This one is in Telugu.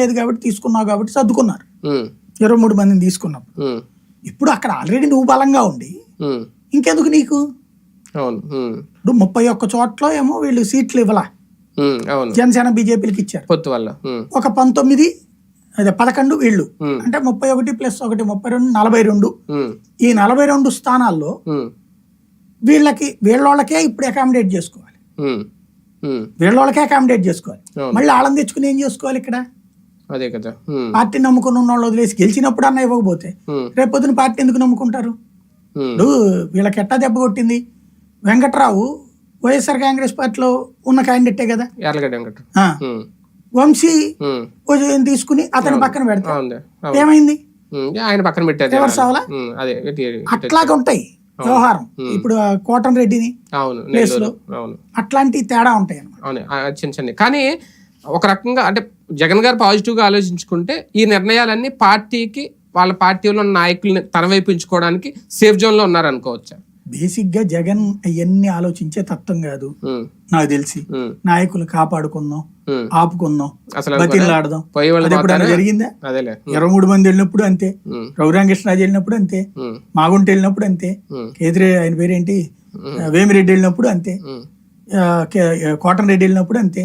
లేదు కాబట్టి తీసుకున్నావు కాబట్టి సర్దుకున్నారు. ఇరవై మూడు మందిని తీసుకున్నప్పుడు ఇప్పుడు అక్కడ ఆల్రెడీ నువ్వు బలంగా ఉండి ఇంకెందుకు నీకు? ఇప్పుడు ముప్పై ఒక్క చోట్ల ఏమో వీళ్ళు సీట్లు ఇవ్వలా. జనసేన బీజేపీలకు ఇచ్చారు. పొత్తు వల్ల. ఉమ్, ఒక పంతొమ్మిది అదే పదకొండు వీళ్ళు. అంటే ముప్పై ఒకటి ప్లస్ ఒకటి ముప్పై రెండు నలభై రెండు. ఈ నలభై రెండు స్థానాల్లో వీళ్ళకి వీళ్ళోళ్ళకే ఇప్పుడు అకామిడేట్ చేసుకోవాలి. వీళ్ళోళ్ళకే అకామిడేట్ చేసుకోవాలి. మళ్ళీ వాళ్ళని తెచ్చుకుని ఏం చేసుకోవాలి ఇక్కడ? అదే కదా. పార్టీ నమ్ముకున్న ఉన్న వాళ్ళు వదిలేసి గెలిచినప్పుడు అన్న ఇవ్వకపోతే రేపొద్దున పార్టీ ఎందుకు నమ్ముకుంటారు? ఇప్పుడు వీళ్ళకి ఎట్టా దెబ్బ కొట్టింది? వెంకట్రావు వైఎస్ఆర్ కాంగ్రెస్ పార్టీలో ఉన్న క్యాండిడేటే కదా? వంశీ తీసుకుని అతని పక్కన అవును. ఏమైంది? ఆయన పక్కన పెట్టారు అట్లాగే ఉంటాయి. వ్యవహారం. ఇప్పుడు కోటం రెడ్డిని అవును. అట్లాంటి తేడా ఉంటాయి అన్నమాట. అవును. ఆ చిన్న చిన్న. కానీ ఒక రకంగా అంటే జగన్ గారు పాజిటివ్గా ఆలోచించుకుంటే ఈ నిర్ణయాలన్నీ పార్టీకి వాళ్ళ పార్టీలో ఉన్న నాయకుల్ని తన వైపు సేఫ్లో ఉన్నారు అనుకోవచ్చా బేసిక్గా జగన్ అవన్నీ ఆలోచించే తత్వం కాదు. నాకు తెలిసి. నాయకులు కాపాడుకుందాం. ఆపుకుందాం బతిలాడదాం. అది ఎప్పుడైనా జరిగిందా? ఇరవై మూడు మంది వెళ్ళినప్పుడు అంతే. రఘురామకృష్ణరాజు వెళ్ళినప్పుడు అంతే. మాగుంట వెళ్ళినప్పుడు అంతే. కేతిరే ఆయన పేరేంటి? వేమిరెడ్డి వెళ్ళినప్పుడు అంతే. ఉమ్. ఆ, కే- కోటం రెడ్డి వెళ్ళినప్పుడు అంతే.